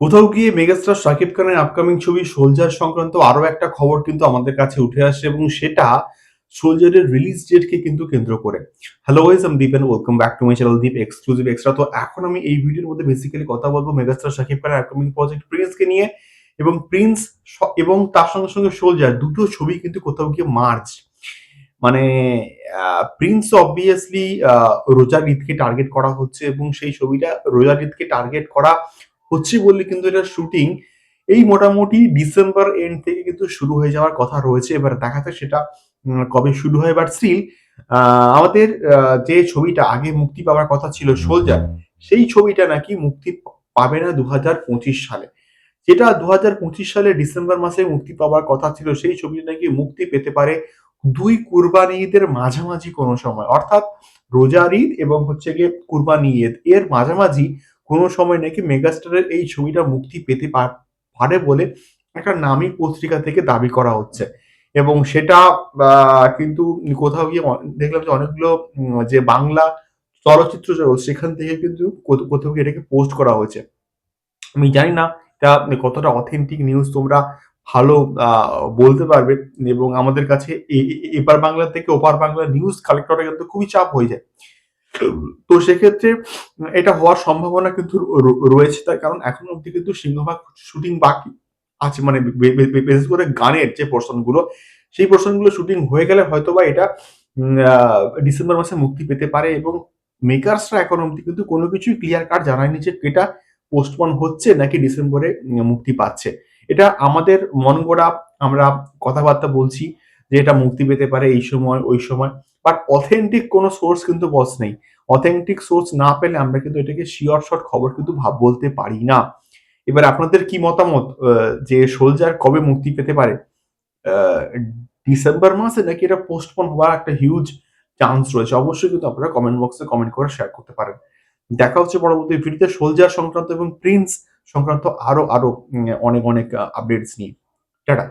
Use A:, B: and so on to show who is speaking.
A: কোথাও গিয়ে মেগাস্টার শাকিব খানের আপকামিং ছবি সোলজার সংক্রান্ত আরও একটা খবর কিন্তু আমাদের কাছে উঠে আসে এবং সেটা সোলজারের রিলিজ ডেটকে কিন্তু কেন্দ্র করে। হ্যালো ওয়াইজ আমি Deep welcome back to my channel Deep exclusive extra তো এখন আমি এই ভিডিওর মধ্যে বেসিক্যালি কথা বলব মেগাস্টার শাকিব খানের আপকামিং প্রজেক্ট প্রিন্সকে নিয়ে এবং প্রিন্স এবং তার সঙ্গে সঙ্গে সোলজার দুটো ছবি কিন্তু কোথাও গিয়ে মার্চ মানে প্রিন্স অবভিয়াসলি রোজার ঈদকে টার্গেট করা হচ্ছে এবং সেই ছবিটা রোজার ঈদকে টার্গেট করা হচ্ছে বললে কিন্তু এটা শুটিং এই মোটামুটি ডিসেম্বর এন্ড থেকে কিন্তু শুরু হয়ে যাওয়ার কথা রয়েছে। এবার দেখাতে সেটা কবে শুরু হয়। বাট স্টিল আমাদের যে ছবিটা আগে মুক্তি পাওয়ার কথা ছিল সোলজার, সেই ছবিটা নাকি মুক্তি পাবে না দু হাজার পঁচিশ সালে। যেটা দু হাজার পঁচিশ সালে ডিসেম্বর মাসে মুক্তি পাওয়ার কথা ছিল, সেই ছবিটা নাকি মুক্তি পেতে পারে দুই কুরবানি ঈদের মাঝামাঝি কোনো সময়। অর্থাৎ রোজার ঈদ এবং হচ্ছে গিয়ে কুরবানি ঈদ। এর মাঝামাঝি কোনো সময় নাকি মেগাস্টারের এই ছবিটা মুক্তি পেতে পারে বলে একটা নামী পত্রিকা থেকে দাবি করা হচ্ছে। এবং সেটা কিন্তু কোথাও গিয়ে দেখলাম যে অনেকগুলো যে বাংলা চলচ্চিত্র জগৎ সেখান থেকে কিন্তু কোথ- কোথাও গিয়ে এটাকে পোস্ট করা হয়েছে। আমি জানি না এটা কতটা অথেন্টিক নিউজ তোমরা ভালো বলতে পারবে। এবং আমাদের কাছে এপার বাংলা থেকে ওপার বাংলা নিউজ কালেক্ট করা কিন্তু খুবই চাপ হয়ে যায়। তো সেক্ষেত্রে এটা হওয়ার সম্ভাবনা কিন্তু রয়েছে তার কারণ এখন অব্দি কিন্তু সিংহভাগ শুটিং বাকি আছে। মানে বিশেষ করে গানের যে পোর্শনগুলো সেই পোর্শনগুলো শুটিং হয়ে গেলে হয়তো বা এটা ডিসেম্বর মাসে মুক্তি পেতে পারে এবং মেকার্সরা এখন অব্দি কিন্তু কোনো কিছুই ক্লিয়ার কাট জানায়নি যে এটা পোস্টপন হচ্ছে নাকি ডিসেম্বরে মুক্তি পাচ্ছে। এটা আমাদের মন গড়া আমরা কথাবার্তা বলছি যে এটা মুক্তি পেতে পারে এই সময়, ওই সময়। বাট অথেন্টিক কোনো সোর্স কিন্তু বস নেই। অথেন্টিক সোর্স না পেলে আমরা কিন্তু এটাকে শিওর শর্ট খবর কিন্তু ভাব, বলতে পারি না। এবার আপনাদের কি মতামত? যে সোলজার কবে মুক্তি পেতে পারে? ডিসেম্বর মাসে নাকি এটা পোস্টপন হওয়ার একটা হিউজ চান্স রয়েছে? অবশ্যই কিন্তু আপনারা কমেন্ট বক্সে কমেন্ট করে শেয়ার করতে পারেন। দেখা হচ্ছে পরবর্তী ভিডিওতে সোলজার সংক্রান্ত এবং প্রিন্স সংক্রান্ত আরও আরও অনেক অনেক আপডেটস নিয়ে। টাটা।